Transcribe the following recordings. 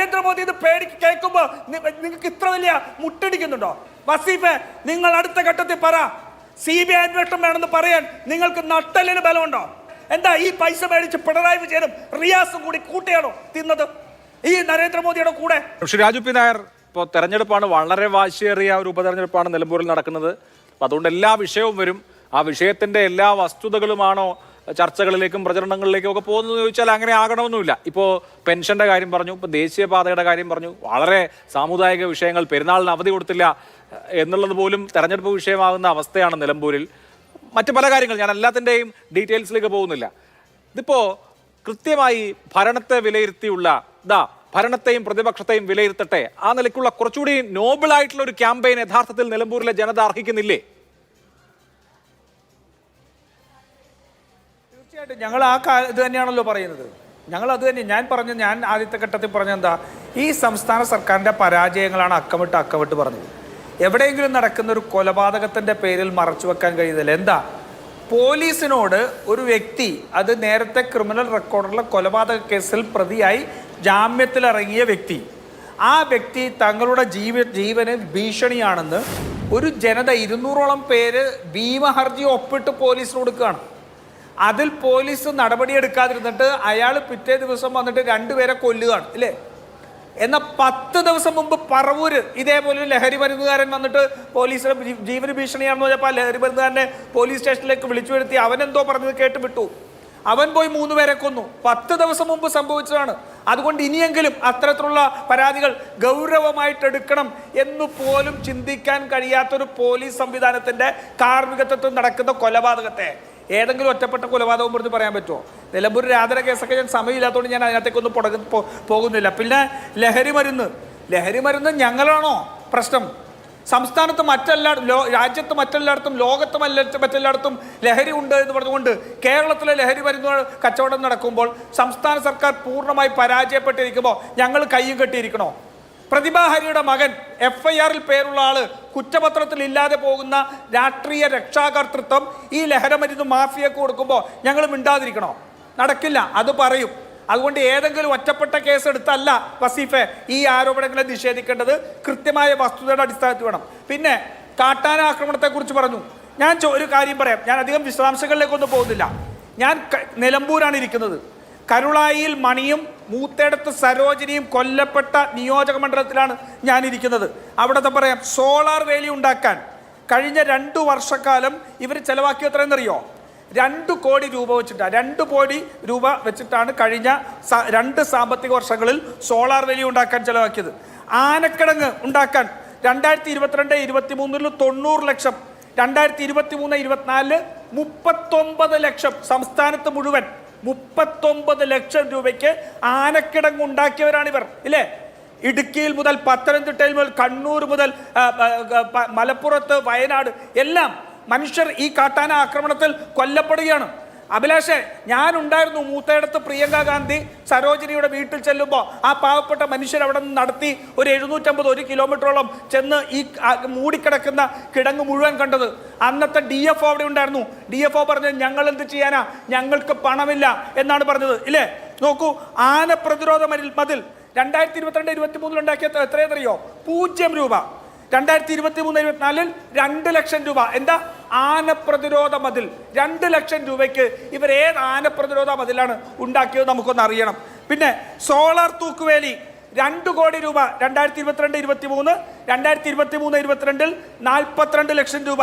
നരേന്ദ്രമോദി ഇത് പേടി കേൾക്കുമ്പോൾ നിങ്ങൾക്ക് ഇത്ര വലിയ മുട്ടടിക്കുന്നുണ്ടോ? വസീഫെ നിങ്ങൾ അടുത്ത ഘട്ടത്തിൽ പറ. സി ബി ഐ അന്വേഷണം വേണമെന്ന് പറയാൻ നിങ്ങൾക്ക് നട്ടലിന് ബലമുണ്ടോ? എന്താ ഈ പൈസ മേടിച്ച് പിണറായി വിജയനും റിയാസും കൂടി കൂട്ടിയാണോ തിന്നത്? ഈ നരേന്ദ്രമോദിയുടെ കൂടെ. പക്ഷേ രാജു പി നായർ ഇപ്പോൾ തെരഞ്ഞെടുപ്പാണ് വളരെ വാശിയേറിയ ഒരു ഉപതെരഞ്ഞെടുപ്പാണ് നിലമ്പൂരിൽ നടക്കുന്നത്. അപ്പോൾ അതുകൊണ്ട് എല്ലാ വിഷയവും വരും. ആ വിഷയത്തിന്റെ എല്ലാ വസ്തുതകളുമാണോ ചർച്ചകളിലേക്കും പ്രചരണങ്ങളിലേക്കും ഒക്കെ പോകുന്നത് ചോദിച്ചാൽ അങ്ങനെ ആകണമെന്നില്ല ഇപ്പോൾ പെൻഷന്റെ കാര്യം പറഞ്ഞു ഇപ്പോൾ ദേശീയപാതയുടെ കാര്യം പറഞ്ഞു വളരെ സാമുദായിക വിഷയങ്ങൾ പെരുന്നാളിന് അവധി കൊടുത്തില്ല എന്നുള്ളത് പോലും തെരഞ്ഞെടുപ്പ് വിഷയമാകുന്ന അവസ്ഥയാണ് നിലമ്പൂരിൽ. മറ്റു പല കാര്യങ്ങൾ ഞാൻ എല്ലാത്തിന്റെയും ഡീറ്റെയിൽസിലേക്ക് പോകുന്നില്ല. ഇതിപ്പോൾ കൃത്യമായി ഭരണത്തെ വിലയിരുത്തിയുള്ള ഇതാ ഭരണത്തെയും പ്രതിപക്ഷത്തെയും വിലയിരുത്തട്ടെ ആ നിലയ്ക്കുള്ള കുറച്ചുകൂടി നോബിൾ ആയിട്ടുള്ള ഒരു ക്യാമ്പയിൻ യഥാർത്ഥത്തിൽ നിലമ്പൂരിലെ ജനത അർഹിക്കുന്നില്ലേ? തീർച്ചയായിട്ടും ഞങ്ങൾ ആ ഇത് തന്നെയാണല്ലോ പറയുന്നത്. ഞങ്ങൾ അത് തന്നെ ഞാൻ പറഞ്ഞ ഞാൻ ആദ്യത്തെ ഘട്ടത്തിൽ പറഞ്ഞ എന്താ? ഈ സംസ്ഥാന സർക്കാരിന്റെ പരാജയങ്ങളാണ് അക്കമിട്ട് അക്കമിട്ട് പറഞ്ഞത്. എവിടെയെങ്കിലും നടക്കുന്ന ഒരു കൊലപാതകത്തിന്റെ പേരിൽ മറച്ചു വെക്കാൻ കഴിയുന്നില്ല. എന്താ? പോലീസിനോട് ഒരു വ്യക്തി അത് നേരത്തെ ക്രിമിനൽ റെക്കോർഡുള്ള കൊലപാതക കേസിൽ പ്രതിയായി ജാമ്യത്തിലിറങ്ങിയ വ്യക്തി. ആ വ്യക്തി തങ്ങളുടെ ജീവ ജീവന് ഭീഷണിയാണെന്ന് ഒരു ജനത ഇരുന്നൂറോളം പേര് ഭീമഹർജി ഒപ്പിട്ട് പോലീസിന് കൊടുക്കുകയാണ്. അതിൽ പോലീസ് നടപടിയെടുക്കാതിരുന്നിട്ട് അയാൾ പിറ്റേ ദിവസം വന്നിട്ട് രണ്ടുപേരെ കൊല്ലുകയാണ് ഇല്ലേ? എന്നാൽ പത്ത് ദിവസം മുമ്പ് പറവൂര് ഇതേപോലെ ലഹരി മരുന്നുകാരൻ വന്നിട്ട് പോലീസിന് ജീവന ഭീഷണിയാണെന്ന് പറഞ്ഞപ്പോൾ ലഹരി മരുന്നുകാരനെ പോലീസ് സ്റ്റേഷനിലേക്ക് വിളിച്ചു വരുത്തി. എന്തോ പറഞ്ഞത് കേട്ട് വിട്ടു അവൻ പോയി മൂന്ന് പേരെ കൊന്നു. പത്ത് ദിവസം മുമ്പ് സംഭവിച്ചതാണ്. അതുകൊണ്ട് ഇനിയെങ്കിലും അത്തരത്തിലുള്ള പരാതികൾ ഗൗരവമായിട്ട് എടുക്കണം എന്ന് പോലും ചിന്തിക്കാൻ കഴിയാത്തൊരു പോലീസ് സംവിധാനത്തിന്റെ കാർമ്മികത്വത്തിൽ നടക്കുന്ന കൊലപാതകത്തെ. ഏതെങ്കിലും ഒറ്റപ്പെട്ട കൊലപാതകം പറഞ്ഞ് പറയാൻ പറ്റുമോ? നിലമ്പൂർ രാധര കേസൊക്കെ ഞാൻ സമയമില്ലാത്തതുകൊണ്ട് ഞാൻ അതിനകത്തേക്കൊന്നും പുടക പോകുന്നില്ല. പിന്നെ ലഹരി മരുന്ന്. ലഹരി മരുന്ന് ഞങ്ങളാണോ? പ്രശ്നം. സംസ്ഥാനത്ത് മറ്റെല്ലാ ലോ രാജ്യത്ത് മറ്റെല്ലായിടത്തും ലോകത്ത് മറ്റെല്ലായിടത്തും ലഹരി ഉണ്ട് എന്ന് പറഞ്ഞുകൊണ്ട് കേരളത്തിലെ ലഹരി മരുന്ന് കച്ചവടം നടക്കുമ്പോൾ സംസ്ഥാന സർക്കാർ പൂർണമായി പരാജയപ്പെട്ടിരിക്കുമ്പോൾ ഞങ്ങൾ കയ്യും കെട്ടിയിരിക്കണോ? പ്രതിഭാഹരിയുടെ മകൻ എഫ് ഐ ആറിൽ പേരുള്ള ആൾ കുറ്റപത്രത്തിൽ ഇല്ലാതെ പോകുന്ന രാഷ്ട്രീയ രക്ഷാകർത്തൃത്വം ഈ ലഹരമരുന്ന് മാഫിയക്ക് കൊടുക്കുമ്പോൾ ഞങ്ങൾ മിണ്ടാതിരിക്കണോ? നടക്കില്ല അത് പറയും. അതുകൊണ്ട് ഏതെങ്കിലും ഒറ്റപ്പെട്ട കേസ് എടുത്തല്ല വസീഫെ ഈ ആരോപണങ്ങളെ നിഷേധിക്കേണ്ടത്. കൃത്യമായ വസ്തുതയുടെ അടിസ്ഥാനത്തിൽ വേണം. പിന്നെ കാട്ടാന ആക്രമണത്തെക്കുറിച്ച് പറഞ്ഞു. ഞാൻ ഒരു കാര്യം പറയാം. ഞാൻ അധികം വിശദാംശങ്ങളിലേക്കൊന്നും പോകുന്നില്ല. ഞാൻ നിലമ്പൂരാണ് ഇരിക്കുന്നത്. കരുളായിയിൽ മണിയും മൂത്തേടത്ത് സരോജിനിയും കൊല്ലപ്പെട്ട നിയോജക മണ്ഡലത്തിലാണ് ഞാനിരിക്കുന്നത്. അവിടത്തെ അവിടുത്തെ പറയാം സോളാർ വേലി ഉണ്ടാക്കാൻ കഴിഞ്ഞ രണ്ടു വർഷക്കാലം ഇവർ ചെലവാക്കിയ എത്രയെന്നറിയോ? രണ്ട് കോടി രൂപ വെച്ചിട്ടാണ് രണ്ട് കോടി രൂപ വെച്ചിട്ടാണ് കഴിഞ്ഞ രണ്ട് സാമ്പത്തിക വർഷങ്ങളിൽ സോളാർ വേലി ഉണ്ടാക്കാൻ ചെലവാക്കിയത്. ആനക്കിടങ്ങ് ഉണ്ടാക്കാൻ രണ്ടായിരത്തി ഇരുപത്തിരണ്ട് ഇരുപത്തി മൂന്നിൽ തൊണ്ണൂറ് ലക്ഷം രണ്ടായിരത്തി ഇരുപത്തി മൂന്ന് ഇരുപത്തിനാലിൽ മുപ്പത്തൊമ്പത് ലക്ഷം സംസ്ഥാനത്ത് മുഴുവൻ മുപ്പത്തൊമ്പത് ലക്ഷം രൂപയ്ക്ക് ആനക്കിടങ്ങ് ഉണ്ടാക്കിയവരാണിവർ ഇല്ലേ? ഇടുക്കിയിൽ മുതൽ പത്തനംതിട്ടയിൽ മുതൽ കണ്ണൂർ മുതൽ മലപ്പുറത്ത് വയനാട് എല്ലാം മനുഷ്യർ ഈ കാട്ടാന ആക്രമണത്തിൽ കൊല്ലപ്പെടുകയാണ്. അഭിലാഷെ ഞാൻ ഉണ്ടായിരുന്നു മൂത്തയിടത്ത് പ്രിയങ്ക ഗാന്ധി സരോജിനിയുടെ വീട്ടിൽ ചെല്ലുമ്പോൾ ആ പാവപ്പെട്ട മനുഷ്യർ അവിടെ നിന്ന് നടത്തി ഒരു എഴുന്നൂറ്റമ്പത് ഒരു കിലോമീറ്ററോളം ചെന്ന് ഈ മൂടിക്കിടക്കുന്ന കിടങ്ങ് മുഴുവൻ കണ്ടത്. അന്നത്തെ ഡി എഫ് അവിടെ ഉണ്ടായിരുന്നു. ഡി എഫ് ഒ പറഞ്ഞത് ഞങ്ങൾ എന്ത് ചെയ്യാനാ? ഞങ്ങൾക്ക് പണമില്ല എന്നാണ് പറഞ്ഞത്. ഇല്ലേ? നോക്കൂ ആന പ്രതിരോധ മതിൽ മതിൽ രണ്ടായിരത്തി ഇരുപത്തിരണ്ട് ഇരുപത്തി മൂന്നിൽ ഉണ്ടാക്കിയ എത്രയെന്നറിയോ പൂജ്യം രൂപ. രണ്ടായിരത്തി ഇരുപത്തി മൂന്ന് ഇരുപത്തിനാലിൽ രണ്ട് ലക്ഷം രൂപ. എന്താ? ആന പ്രതിരോധ മതിൽ. രണ്ട് ലക്ഷം രൂപയ്ക്ക് ഇവർ ഏത് ആന പ്രതിരോധ മതിലാണ് ഉണ്ടാക്കിയത് നമുക്കൊന്ന് അറിയണം. പിന്നെ സോളാർ തൂക്കുവേലി രണ്ട് കോടി രൂപ രണ്ടായിരത്തി ഇരുപത്തിരണ്ട് ഇരുപത്തി മൂന്ന് രണ്ടായിരത്തി ഇരുപത്തി മൂന്ന് ഇരുപത്തിരണ്ടിൽ നാൽപ്പത്തിരണ്ട് ലക്ഷം രൂപ.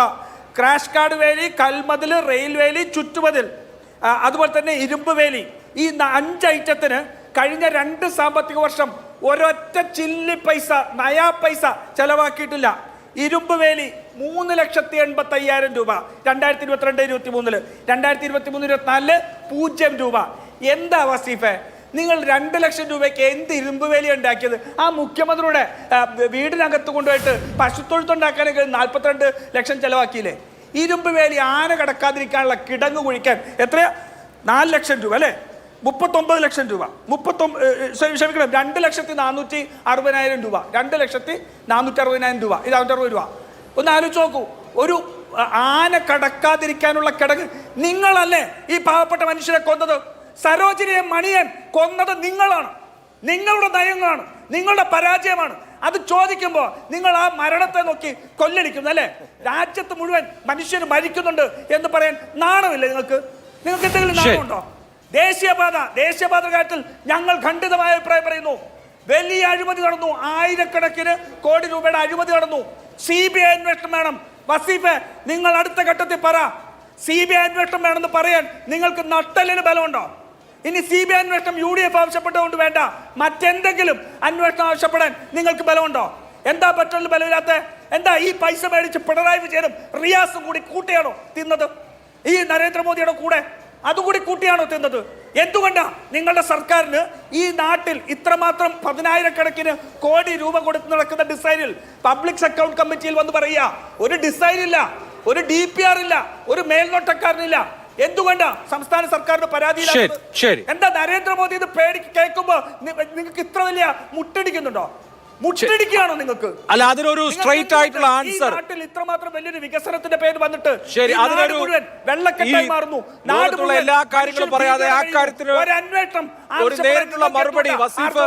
ക്രാഷ് കാർഡ് വേലി കൽമതിൽ റെയിൽ വേലി ചുറ്റുമതിൽ. അതുപോലെ തന്നെ ഇരുമ്പ് വേലി. ഈ അഞ്ച് ഐറ്റത്തിന് കഴിഞ്ഞ രണ്ട് സാമ്പത്തിക വർഷം ഒരൊറ്റ ചില്ലി പൈസ നയാ പൈസ ചെലവാക്കിയിട്ടില്ല. ഇരുമ്പ് വേലി മൂന്ന് ലക്ഷത്തി എൺപത്തി അയ്യായിരം രൂപ. രണ്ടായിരത്തി ഇരുപത്തിരണ്ട് ഇരുപത്തി മൂന്നിൽ രണ്ടായിരത്തി ഇരുപത്തി മൂന്ന് ഇരുപത്തിനാലിൽ പൂജ്യം രൂപ. എന്താ വസീഫെ? നിങ്ങൾ രണ്ട് ലക്ഷം രൂപയ്ക്ക് എന്ത് ഇരുമ്പ് വേലി ഉണ്ടാക്കിയത്? ആ മുഖ്യമന്ത്രിയുടെ വീടിനകത്ത് കൊണ്ടുപോയിട്ട് പശുത്തൊഴുത്തുണ്ടാക്കാനൊക്കെ നാൽപ്പത്തിരണ്ട് ലക്ഷം ചെലവാക്കിയില്ലേ? ഇരുമ്പ് വേലി ആന കടക്കാതിരിക്കാനുള്ള കിടങ്ങ് കുഴിക്കാൻ എത്രയാ? നാല് ലക്ഷം രൂപ അല്ലേ? മുപ്പത്തൊമ്പത് ലക്ഷം രൂപ. മുപ്പത്തൊമ്പത് ക്ഷമിക്കണം. രണ്ട് ലക്ഷത്തി നാനൂറ്റി അറുപതിനായിരം രൂപ. രണ്ട് ലക്ഷത്തി നാനൂറ്റി അറുപതിനായിരം രൂപ. ഇത് അറുപത് രൂപ. ഒന്ന് ആലോചിച്ച് നോക്കൂ. ഒരു ആന കടക്കാതിരിക്കാനുള്ള കിടക്ക് നിങ്ങളല്ലേ ഈ പാവപ്പെട്ട മനുഷ്യരെ കൊന്നത്? സരോജിനിയെ മണിയൻ കൊന്നത് നിങ്ങളാണ്. നിങ്ങളുടെ നയങ്ങളാണ്. നിങ്ങളുടെ പരാജയമാണ്. അത് ചോദിക്കുമ്പോൾ നിങ്ങൾ ആ മരണത്തെ നോക്കി കൊല്ലടിക്കുന്നു അല്ലേ? രാജ്യത്ത് മുഴുവൻ മനുഷ്യർ മരിക്കുന്നുണ്ട് എന്ന് പറയാൻ നാണമില്ല നിങ്ങൾക്ക്? നിങ്ങൾക്ക് എന്തെങ്കിലും നാണമുണ്ടോ? ദേശീയപാത ദേശീയപാത കാര്യത്തിൽ ഞങ്ങൾ ഖണ്ഡിതമായ അഭിപ്രായം പറയുന്നു. വലിയ അഴിമതി നടന്നു. ആയിരക്കണക്കിന് കോടി രൂപയുടെ അഴിമതി നടന്നു. സി ബി ഐ അന്വേഷണം വേണം. വസീഫെ നിങ്ങൾ അടുത്ത ഘട്ടത്തിൽ പറ. സി ബി ഐ അന്വേഷണം വേണമെന്ന് പറയാൻ നിങ്ങൾക്ക് നട്ടലിന് ബലമുണ്ടോ? ഇനി സി ബി ഐ അന്വേഷണം യു ഡി എഫ് ആവശ്യപ്പെട്ടുകൊണ്ട് വേണ്ട. മറ്റെന്തെങ്കിലും അന്വേഷണം ആവശ്യപ്പെടാൻ നിങ്ങൾക്ക് ബലമുണ്ടോ? എന്താ പെട്രോളിന് ബലമില്ലാത്ത? എന്താ ഈ പൈസ മേടിച്ച് പിണറായി വിജയനും റിയാസും കൂടി കൂട്ടിയാണോ തിന്നത്? ഈ നരേന്ദ്രമോദിയുടെ കൂടെ അതുകൂടി കൂട്ടിയാണോ തിന്നത് എന്തുകൊണ്ടാ? നിങ്ങളുടെ സർക്കാരിന് ഈ നാട്ടിൽ ഇത്രമാത്രം പതിനായിരക്കണക്കിന് കോടി രൂപ കൊടുത്ത് നടക്കുന്ന ഡിസൈനിൽ പബ്ലിക്സ് അക്കൗണ്ട് കമ്മിറ്റിയിൽ വന്ന് പറയുക ഒരു ഡിസൈൻ ഇല്ല ഒരു ഡി പി ആർ ഇല്ല ഒരു മേൽനോട്ടക്കാരനില്ല. എന്തുകൊണ്ടാ? സംസ്ഥാന സർക്കാരിന് പരാതി. എന്താ നരേന്ദ്രമോദി ഇത് പേടി കേൾക്കുമ്പോ നിങ്ങൾക്ക് ഇത്ര വലിയ മുട്ടടിക്കുന്നുണ്ടോ? മുട്ടടിക്കുകയാണോ നിങ്ങൾക്ക്. അല്ല അതിനൊരു സ്ട്രൈറ്റ് ആയിട്ടുള്ള ആൻസർ നാട്ടിൽ ഇത്രമാത്രം വലിയൊരു വികസനത്തിന്റെ പേര് വന്നിട്ട് ശരി, അതിനൊരു- വെള്ളക്കെട്ടായി മാറുന്നു. നാടുള്ള എല്ലാ കാര്യങ്ങളും പറയാതെ ആ കാര്യത്തിന് ഒരു നേരിട്ടുള്ള മറുപടി വസീഫ്